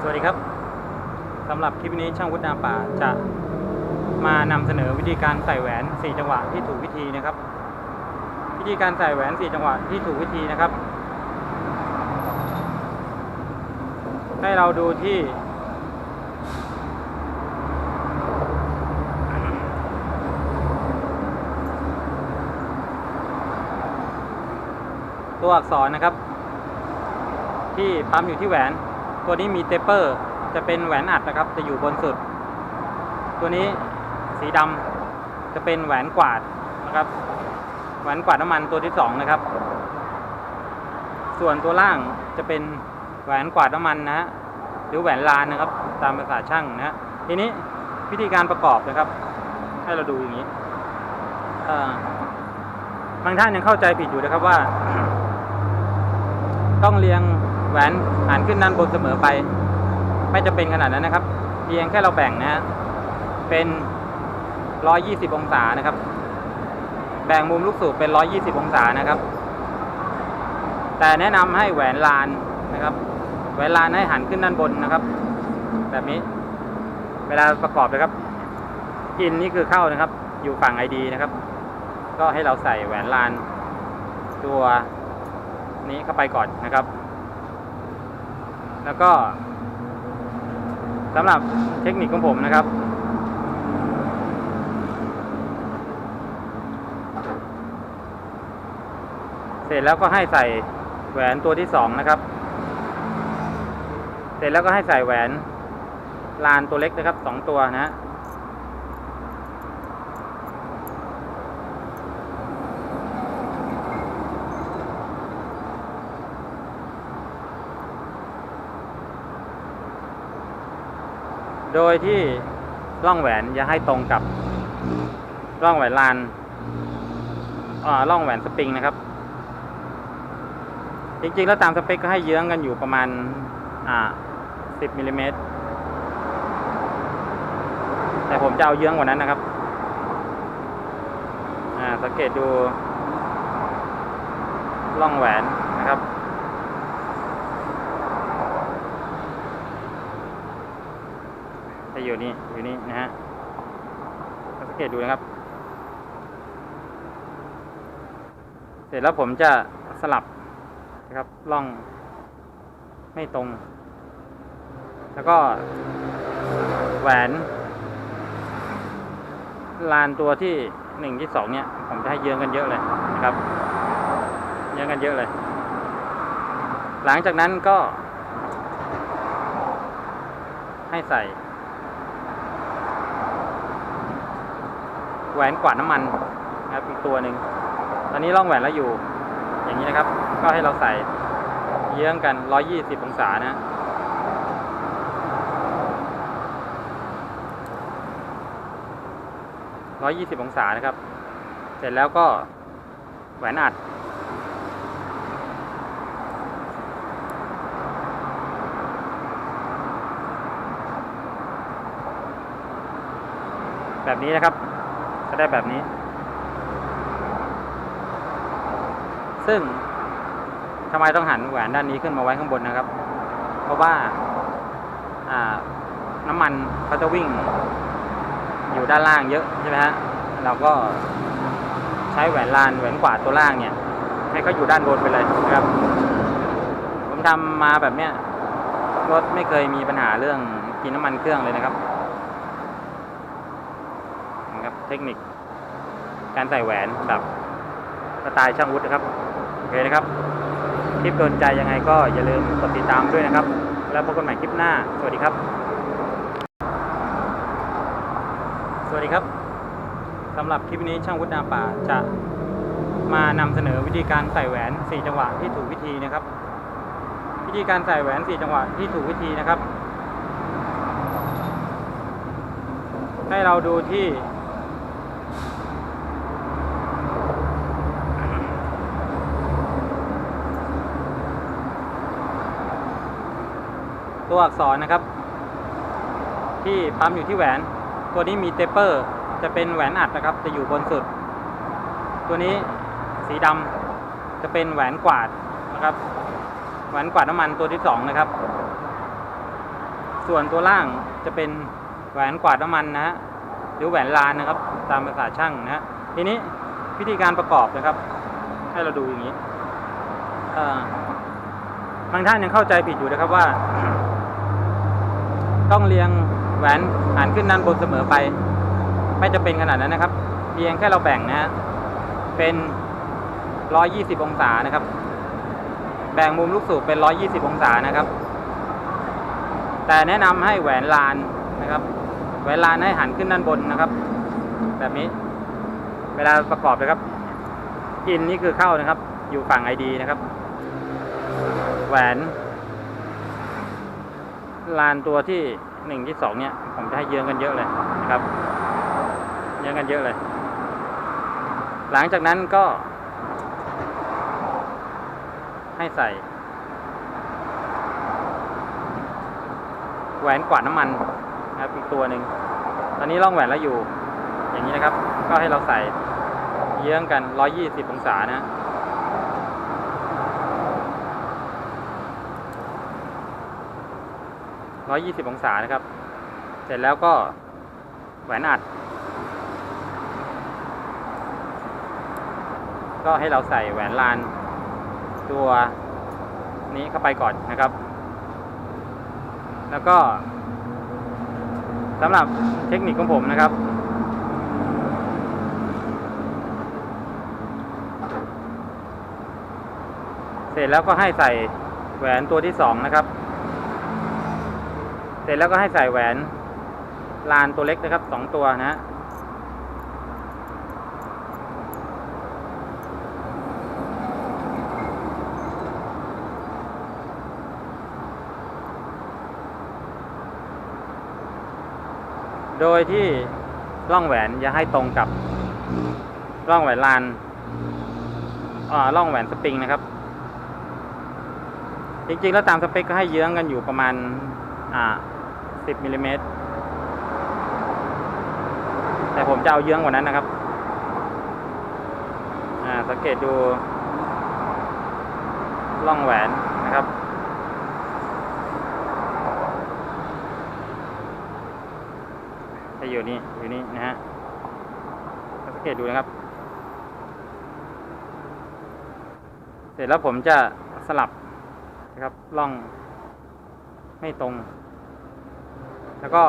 สวัสดีครับสำหรับคลิปนี้ช่างวุฒินาป่าจะมานำเสนอวิธีการใส่แหวน 4 จังหวะที่ถูกวิธีนะครับ วิธีการใส่แหวน 4 จังหวะที่ถูกวิธีนะครับ ให้เราดูที่ ตัวอักษรนะครับ ที่ปั๊มอยู่ที่แหวน ตัวนี้มีเตปเปอร์ จะเป็นแหวนอัดนะครับ จะอยู่บนสุด ตัวนี้สีดำจะเป็นแหวนกวาดนะครับ แหวนกวาดน้ำมันตัวที่สองนะครับ ส่วนตัวล่างจะเป็นแหวนกวาดน้ำมันนะฮะหรือแหวนลานนะครับ ตามภาษาช่างนะฮะทีนี้วิธีการประกอบนะครับ ให้เราดูอย่างนี้บางท่านยังเข้าใจผิดอยู่นะครับว่า ต้องเรียง แหวนหันขึ้นด้านบนเสมอไป ไม่จะเป็นขนาดนั้นนะครับ เพียงแค่เราแบ่งนะฮะเป็น 120 องศานะครับ แบ่งมุมลูกสูบเป็น 120 องศานะครับ แต่แนะนำให้แหวนลานนะครับ แหวนลานให้หันขึ้นด้านบนนะครับ แบบนี้ เวลาประกอบนะครับ อินนี่คือเข้านะครับ อยู่ฝั่งไอดีนะครับ ก็ให้เราใส่แหวนลานตัวนี้เข้าไปก่อนนะครับ แล้วก็สำหรับเทคนิคของผมนะครับ เสร็จแล้วก็ให้ใส่แหวนตัวที่สองนะครับ เสร็จแล้วก็ให้ใส่แหวนลานตัวเล็กนะครับสองตัวนะ โดยที่ร่องแหวนอย่าให้ตรงกับร่องแหวนลานอ่าร่องแหวนสปริงนะครับ จริงๆ แล้วตามสเปคก็ให้เยื้องกันอยู่ประมาณอ่า10มิลลิเมตรแต่ผมจะเอาเยื้องกว่านั้นนะครับอ่าสังเกตดูร่องแหวนนะครับ จะอยู่นี่อยู่นี่นะฮะสังเกตดูนะครับ เสร็จแล้วผมจะสลับนะครับล่องไม่ตรง แล้วก็แหวนลานตัวที่หนึ่งที่สองเนี่ย ผมจะให้เยื้องกันเยอะเลยนะครับ เยื้องกันเยอะเลย หลังจากนั้นก็ให้ใส่ หวนกวาดน้ำมันนะครับอีกตัวหนึ่งตอนนี้ร่องแหวนแล้วอยู่ อย่างนี้นะครับ ก็ให้เราใส่เยื้องกัน 120 องศานะ120องศานะครับ เสร็จแล้วก็แหวนอัด แบบนี้นะครับ ได้แบบนี้ ซึ่งทำไมต้องหันแหวนด้านนี้ขึ้นมาไว้ข้างบนนะครับ เพราะว่าอ่าน้ำมันเขาจะวิ่ง อยู่ด้านล่างเยอะใช่ไหมฮะเราก็ใช้แหวนลานแหวนกวาดตัวล่างเนี่ย ให้เขาอยู่ด้านบนไปเลยนะครับ ผมทำมาแบบเนี้ยรถไม่เคยมีปัญหาเรื่องกินน้ำมันเครื่องเลยนะครับนะครับ เทคนิค การใส่แหวนแบบสไตล์ช่างวุฒินะครับโอเคนะครับ คลิปโดนใจยังไงก็อย่าลืมกดติดตามด้วยนะครับ แล้วพบกันใหม่คลิปหน้า สวัสดีครับ สวัสดีครับสำหรับคลิปนี้ช่างวุฒินาป่าจะมานำเสนอวิธีการใส่แหวน 4 จังหวะที่ถูกวิธีนะครับ วิธีการใส่แหวน 4 จังหวะที่ถูกวิธีนะครับ ให้เราดูที่ ตัวอักษรนะครับ ที่ปั๊มอยู่ที่แหวน ตัวนี้มีเตปเปอร์ จะเป็นแหวนอัดนะครับ จะอยู่บนสุด ตัวนี้สีดำจะเป็นแหวนกวาดนะครับ แหวนกวาดน้ำมันตัวที่สองนะครับ ส่วนตัวล่างจะเป็นแหวนกวาดน้ำมันนะฮะหรือแหวนลานนะครับ ตามภาษาช่างนะฮะทีนี้วิธีการประกอบนะครับ ให้เราดูอย่างนี้บางท่านยังเข้าใจผิดอยู่นะครับว่า ต้องเรียงแหวนหันขึ้นด้านบนเสมอไป ไม่จะเป็นขนาดนั้นนะครับ เพียงแค่เราแบ่งนะฮะเป็น 120 องศานะครับ แบ่งมุมลูกสูบเป็น 120 องศานะครับ แต่แนะนำให้แหวนลานนะครับแหวนลานให้หันขึ้นด้านบนนะครับ แบบนี้ เวลาประกอบนะครับ อินนี่คือเข้านะครับ อยู่ฝั่งไอดีนะครับ แหวน ลานตัวที่หนึ่งที่สองเนี่ย ผมจะให้เยื้องกันเยอะเลยนะครับ เยื้องกันเยอะเลย หลังจากนั้นก็ ให้ใส่แหวนกวาดน้ำมันนะครับอีกตัวหนึ่งตอนนี้ร่องแหวนเราอยู่ อย่างนี้นะครับ ก็ให้เราใส่เยื้องกัน 120 องศานะฮะ 120 องศานะครับ เสร็จแล้วก็แหวนอัด ก็ให้เราใส่แหวนลาน ตัวนี้เข้าไปก่อนนะครับ แล้วก็สำหรับเทคนิคของผมนะครับ เสร็จแล้วก็ให้ใส่แหวนตัวที่สองนะครับ ร็จแล้วก็ให้ใส่แหวนลานตัวเล็กนะครับสองตัวนะฮะโดยที่ร่องแหวนอย่าให้ตรงกับร่องแหวนลานอ่าร่องแหวนสปริงนะครับ จริงๆ แล้วตามสเปคก็ให้เยื้องกันอยู่ประมาณอ่า มิลลิเมตรแต่ผมจะเอาเยื้องกว่านั้นนะครับ อ่า สังเกตดูร่องแหวนนะครับ จะอยู่นี่ อยู่นี่นะฮะ สังเกตดูนะครับ เสร็จแล้วผมจะสลับนะครับล่องไม่ตรง แล้วก็